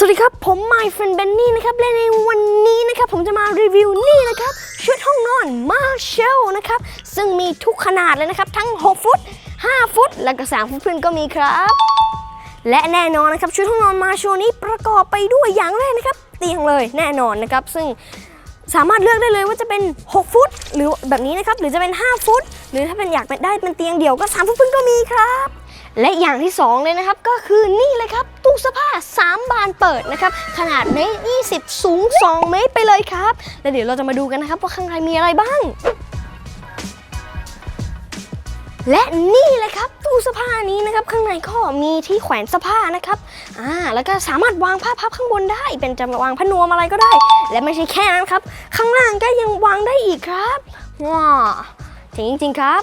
สวัสดีครับ ผม My Friend Benny นะครับ และในวันนี้นะครับ ผมจะมารีวิวนี่นะครับ ชุดห้องนอน Marshall นะครับ ซึ่งมีทุกขนาดเลยนะครับ ทั้ง 6 ฟุต 5 ฟุต และก็ 3 ฟุตครึ่งก็มีครับ และแน่นอนนะครับ ชุดห้องนอน Marshall นี้ประกอบไปด้วยอย่างแรกนะครับ เตียงเลยแน่นอนนะครับ ซึ่งสามารถเลือกได้เลยว่าจะเป็น 6 ฟุต หรือแบบนี้นะครับ หรือจะเป็น 5 ฟุต หรือถ้าเป็นอยากได้เป็นเตียงเดี่ยวก็ 3 ฟุตครึ่งก็มีครับ และอย่างที่ 2 เลยนะครับ ก็คือนี่เลยครับตู้เสื้อผ เปิดนะครับ ขนาดเมตร20 สูง 2 เมตรไปเลยครับ แล้วเดี๋ยวเราจะมาดูกันนะครับว่าข้างในมีอะไรบ้าง และนี่เลยครับตู้เสื้อผ้านี้นะครับ ข้างในก็มีที่แขวนเสื้อผ้านะครับอ่าแล้วก็สามารถวางผ้าพับข้างบนได้ เป็นจะวางผ้านวมอะไรก็ได้ และไม่ใช่แค่นั้นครับ ข้างล่างก็ยังวางได้อีกครับว้าจริงจริงครับ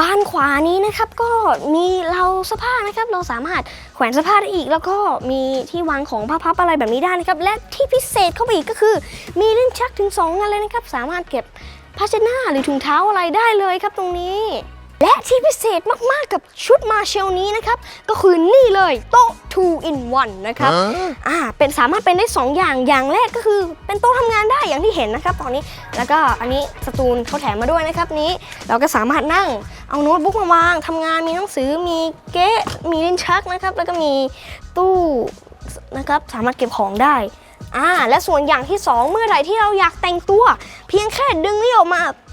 บ้านขวานี้นะครับก็มีเราเสื้อผ้านะครับเราสามารถแขวนเสื้อผ้าได้อีก แล้วก็มีที่วางของผ้าพับอะไรแบบนี้ได้นะครับและที่พิเศษเข้าไปอีกก็คือ มีลิ้นชักถึง2อันเลยนะครับสามารถเก็บผ้าเช็ดหน้าหรือถุงเท้าอะไรได้เลยครับตรงนี้ ที่พิเศษมาก ๆ กับชุดมาเชลนี้นะครับ ก็คือนี่เลยโต๊ะ 2 in 1 นะครับ อ่า เป็นสามารถเป็นได้ 2 อย่าง อย่างแรกก็คือเป็นโต๊ะทำงานได้อย่างที่เห็นนะครับ ตอนนี้ แล้วก็อันนี้สตูลเขาแถมมาด้วยนะครับนี้ เราก็สามารถนั่ง เอาโน้ตบุ๊กมาวางทำงาน มีหนังสือ มีเก๊ะ มีลิ้นชักนะครับ แล้วก็มีตู้นะครับ สามารถเก็บของได้อ่าและส่วนอย่างที่ 2 เมื่อไหร่ที่เราอยากแต่งตัว เพียงแค่ดึงนี่ออกมาปึ๊บ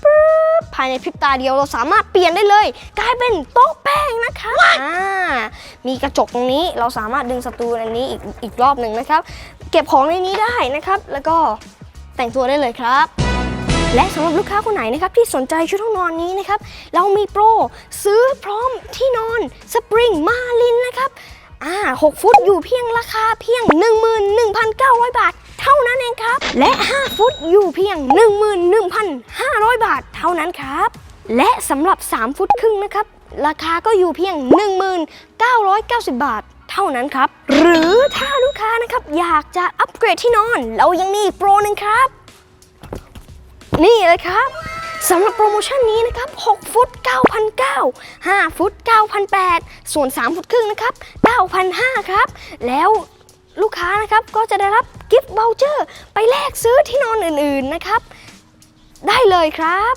ภายในพริบตาเดียวเราสามารถเปลี่ยนได้เลย กลายเป็นโต๊ะแป้งนะคะอ่ามีกระจกตรงนี้เราสามารถดึงสตูอันนี้อีกอีกรอบหนึ่งนะครับ เก็บของในนี้ได้นะครับ แล้วก็แต่งตัวได้เลยครับและสำหรับลูกค้าคนไหนนะครับที่สนใจชุดห้องนอนนี้นะครับ เรามีโปรซื้อพร้อมที่นอนสปริงมาลินนะครับอ่า6ฟุตอยู่เพียงราคาเพียง 11,900 บาท เท่านั้นเองครับ และ 5 ฟุตอยู่เพียง 11,500 บาทเท่านั้นครับ และสำหรับ 3 ฟุตครึ่งนะครับ ราคาก็อยู่เพียง 1990 บาทเท่านั้นครับ หรือถ้าลูกค้านะครับอยากจะอัปเกรดที่นอน เรายังมีโปรหนึ่งครับ นี่เลยครับสำหรับโปรโมชั่นนี้นะครับ 6 ฟุต 9,900 5 ฟุต 9,800 ส่วน 3 ฟุตครึ่งนะครับ 9,500 ครับ แล้ว ลูกค้านะครับก็จะได้รับกิฟต์ o บลเจอร์ไปแลกซื้อที่นอนอื่นๆนะครับ ได้เลยครับ